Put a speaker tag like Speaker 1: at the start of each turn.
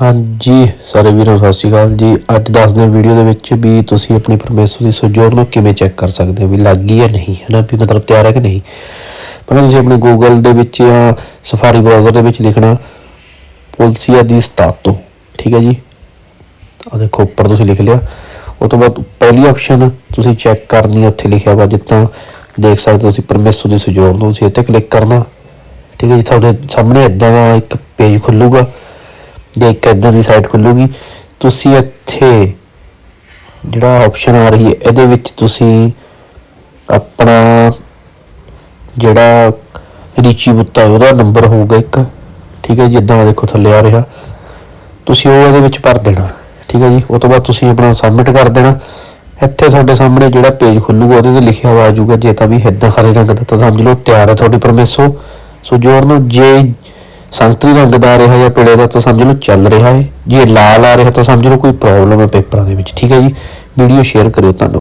Speaker 1: ਹਾਂਜੀ, ਸਾਰੇ ਵੀਰੋ ਸਤਿ ਸ਼੍ਰੀ ਅਕਾਲ ਜੀ। ਅੱਜ ਦੱਸਦੇ ਹਾਂ ਵੀਡੀਓ ਦੇ ਵਿੱਚ ਵੀ ਤੁਸੀਂ ਆਪਣੀ ਪਰਮੇਸ਼ਰ ਦੀ ਸੁਜੋੜ ਨੂੰ ਕਿਵੇਂ ਚੈੱਕ ਕਰ ਸਕਦੇ ਹੋ, ਵੀ ਲੱਗ ਗਈ ਹੈ ਨਹੀਂ ਹੈ ਨਾ ਵੀ ਮਤਲਬ ਤਿਆਰ ਹੈ ਕਿ ਨਹੀਂ? ਪਹਿਲਾਂ ਤੁਸੀਂ ਆਪਣੇ ਗੂਗਲ ਦੇ ਵਿੱਚ ਜਾਂ ਸਫਾਰੀ ਬ੍ਰਾਊਜ਼ਰ ਦੇ ਵਿੱਚ ਲਿਖਣਾ ਪੁਲਸੀਆ ਦੀ ਸਤਾਤੋ, ਠੀਕ ਹੈ ਜੀ? ਆ ਦੇਖੋ, ਉੱਪਰ ਤੁਸੀਂ ਲਿਖ ਲਿਆ। ਉਹ ਤੋਂ ਬਾਅਦ ਪਹਿਲੀ ਆਪਸ਼ਨ ਤੁਸੀਂ ਚੈੱਕ ਕਰਨੀ ਹੈ, ਉੱਥੇ ਲਿਖਿਆ ਵਾ ਜਿੱਦਾਂ ਦੇਖ ਸਕਦੇ ਹੋ ਤੁਸੀਂ ਪਰਮੇਸ਼ਰ ਦੀ ਸੁਜੋੜ ਨੂੰ, ਤੁਸੀਂ ਇੱਥੇ ਕਲਿੱਕ ਕਰਨਾ, ਠੀਕ ਹੈ ਜੀ? ਤੁਹਾਡੇ ਸਾਹਮਣੇ ਇਦਾਂ ਦਾ ਇੱਕ ਪੇਜ ਖੁੱਲੂਗਾ। ਜਾਂ ਇੱਕ ਇਦਾਂ ਦੀ ਸਾਈਟ ਖੁੱਲੂਗੀ। ਤੁਸੀਂ ਇੱਥੇ ਜਿਹੜਾ ਆਪਸ਼ਨ ਆ ਰਹੀ ਹੈ, ਇਹਦੇ ਵਿੱਚ ਤੁਸੀਂ ਆਪਣਾ ਜਿਹੜਾ ਰੀਚੀ ਬੁੱਤਾ ਉਹਦਾ ਨੰਬਰ ਹੋਊਗਾ ਇੱਕ। ਠੀਕ ਹੈ ਜਿੱਦਾਂ ਦੇਖੋ ਥੱਲੇ ਆ ਰਿਹਾ। ਤੁਸੀਂ ਉਹ ਇਹਦੇ ਵਿੱਚ ਭਰ ਦੇਣਾ। ਠੀਕ ਹੈ ਜੀ, ਉਹ ਤੋਂ ਬਾਅਦ ਤੁਸੀਂ ਆਪਣਾ ਸਬਮਿਟ ਕਰ ਦੇਣਾ। ਇੱਥੇ ਤੁਹਾਡੇ ਸਾਹਮਣੇ ਜਿਹੜਾ ਪੇਜ ਖੁੱਲੂਗਾ, ਉਹਦੇ ਤੇ ਲਿਖਿਆ ਹੋਇਆ ਆ ਜਾਊਗਾ, ਜੇ ਤਾਂ ਵੀ ਏਦਾਂ ਹਰੇ ਰੰਗ ਦਾ ਤਾਂ ਸਮਝ ਲਓ, ਤਿਆਰ ਹੈ ਤੁਹਾਡੀ ਪਰਮੇਸ਼ੋ ਸੋ ਜੋੜ ਨੂੰ ਜੇ ਸੰਤਰੀ ਰੰਗ ਦਾ ਆ ਰਿਹਾ ਜਾਂ ਪੀਲੇ ਦਾ ਤਾਂ ਸਮਝ ਲਓ ਚੱਲ ਰਿਹਾ ਹੈ। ਜੇ ਲਾਲ ਆ ਰਿਹਾ ਤਾਂ ਸਮਝ ਲਓ ਕੋਈ ਪ੍ਰੋਬਲਮ ਹੈ ਪੇਪਰਾਂ ਦੇ ਵਿੱਚ। ਠੀਕ ਹੈ ਜੀ? ਵੀਡੀਓ ਸ਼ੇਅਰ ਕਰਿਓ ਧੰਨਵਾਦ